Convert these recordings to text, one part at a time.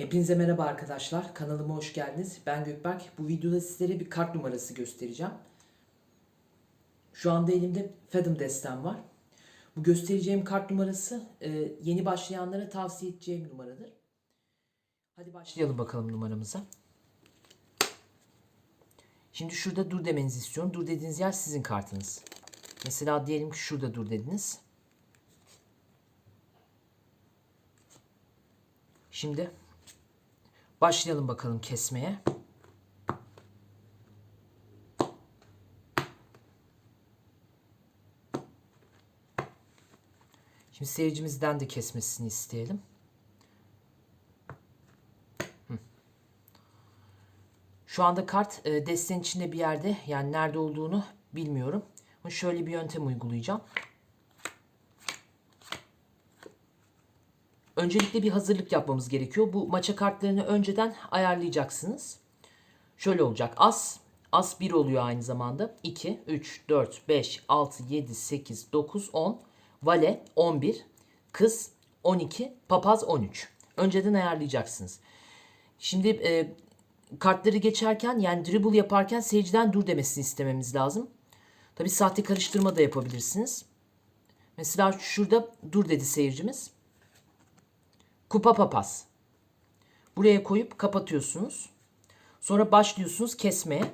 Hepinize merhaba arkadaşlar. Kanalıma hoş geldiniz. Ben Gökberk. Bu videoda sizlere bir kart numarası göstereceğim. Şu anda elimde Fathom destem var. Bu göstereceğim kart numarası e, yeni başlayanlara tavsiye edeceğim numaradır. Hadi başlayalım bakalım numaramıza. Şimdi şurada dur demenizi istiyorum. Dur dediğiniz yer sizin kartınız. Mesela diyelim ki şurada dur dediniz. Şimdi başlayalım bakalım kesmeye. Şimdi seyircimizden de kesmesini isteyelim. Şu anda kart e, desten içinde bir yerde yani nerede olduğunu bilmiyorum. Şöyle bir yöntem uygulayacağım. Öncelikle bir hazırlık yapmamız gerekiyor. Bu maça kartlarını önceden ayarlayacaksınız. Şöyle olacak. As, as 1 oluyor aynı zamanda. 2, 3, 4, 5, 6, 7, 8, 9, 10. Vale 11. Kız 12. Papaz 13. Önceden ayarlayacaksınız. Şimdi e, kartları geçerken yani dribble yaparken seyirciden dur demesini istememiz lazım. Tabi sahte karıştırma da yapabilirsiniz. Mesela şurada dur dedi seyircimiz. Kupa papaz. Buraya koyup kapatıyorsunuz. Sonra başlıyorsunuz kesmeye.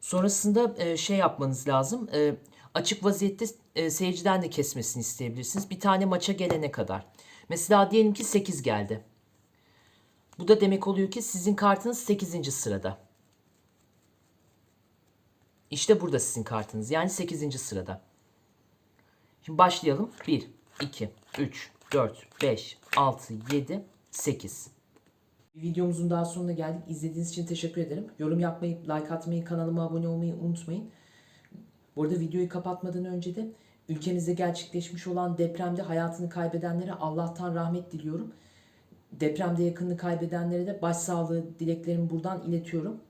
Sonrasında e, şey yapmanız lazım. E, açık vaziyette e, seyirciden de kesmesini isteyebilirsiniz. Bir tane maça gelene kadar. Mesela diyelim ki 8 geldi. Bu da demek oluyor ki sizin kartınız 8. sırada. İşte burada sizin kartınız. Yani 8. sırada. Şimdi başlayalım. 1, 2, 3, 4, 5, 6, 7, 8. Videomuzun daha sonuna geldik. İzlediğiniz için teşekkür ederim. Yorum yapmayı, like atmayı, kanalıma abone olmayı unutmayın. Bu arada videoyu kapatmadan önce de ülkemizde gerçekleşmiş olan depremde hayatını kaybedenlere Allah'tan rahmet diliyorum. Depremde yakınını kaybedenlere de başsağlığı dileklerimi buradan iletiyorum.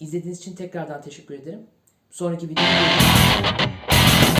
İzlediğiniz için tekrardan teşekkür ederim. Sonraki videoda.